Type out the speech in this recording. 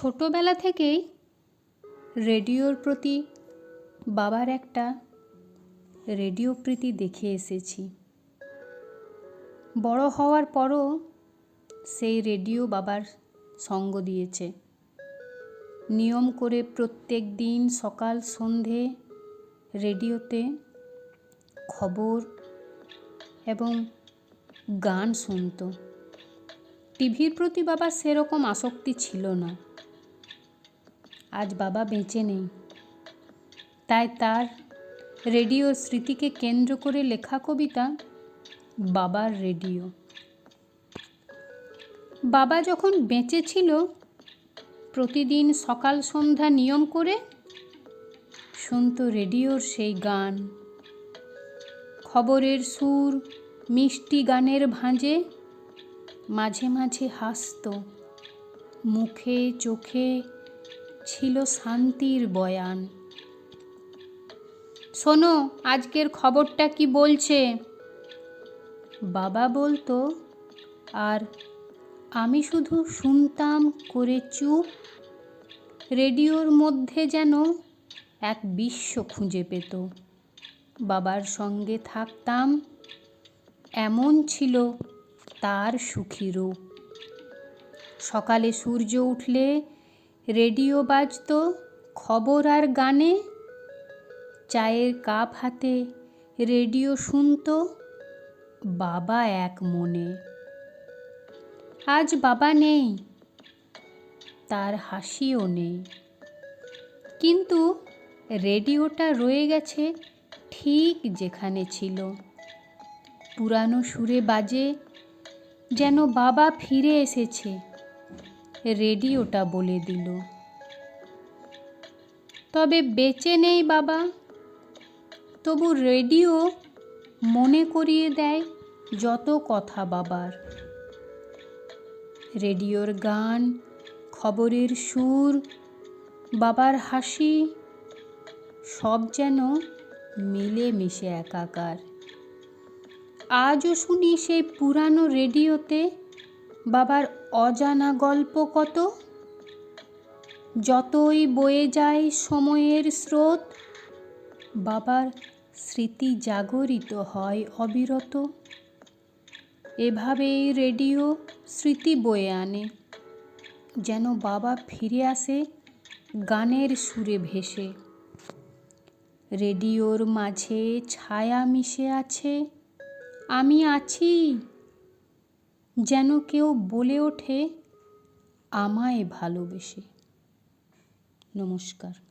ছোটোবেলা থেকেই রেডিওর প্রতি বাবার একটা রেডিও প্রীতি দেখে এসেছি। বড় হওয়ার পরও সেই রেডিও বাবার সঙ্গ দিয়েছে। নিয়ম করে প্রত্যেক দিন সকাল, সন্ধে রেডিওতে খবর এবং গান শুনতো। টিভির প্রতি বাবার সেরকম আসক্তি ছিল না। আজ বাবা বেঁচে নেই। তাই তার রেডিওর স্মৃতিকে কেন্দ্র করে লেখা কবিতা বাবার রেডিও। বাবা যখন বেঁচে ছিল, প্রতিদিন সকাল সন্ধ্যা নিয়ম করে শুনতো রেডিওর সেই গান। খবরের সুর, মিষ্টি গানের ভাঁজে মাঝে মাঝে হাসত, মুখে চোখে ছিল শান্তির বয়ান। শোনো, আজকের খবরটা কি বলছে? বাবা বলতো, আর আমি শুধু শুনতাম করে চুপ, রেডিওর মধ্যে যেন এক বিশ্ব খুঁজে পেত। বাবার সঙ্গে থাকতাম, এমন ছিল তার সুখী রূপ। সকালে সূর্য উঠলে রেডিও বাজত খবর আর গানে। চায়ের কাপ হাতে রেডিও শুনত বাবা এক মনে। আজ বাবা নেই, তার হাসিও নেই। কিন্তু রেডিওটা রয়ে গেছে ঠিক যেখানে ছিল। পুরানো সুরে বাজে যেন বাবা ফিরে এসেছে। রেডিওটা বলে দিল। তবে বেঁচে নেই বাবা। তবু রেডিও মনে করিয়ে দেয় যত কথা বাবার। রেডিওর গান, খবরের সুর, বাবার হাসি, সব যেন মিলে মিশে একাকার। আজও শুনি সেই পুরানো রেডিওতে বাবার অজানা গল্প কত? যতই বয়ে যায় সময়ের স্রোত, বাবার স্মৃতি জাগরিত হয় অবিরত। এভাবেই রেডিও স্মৃতি বয়ে আনে, যেন বাবা ফিরে আসে গানের সুরে ভেসে। রেডিওর মাঝে ছায়া মিশে আছে, আমি আছি। যেন কেউ বলে ওঠে আমায় ভালোবেসে। নমস্কার।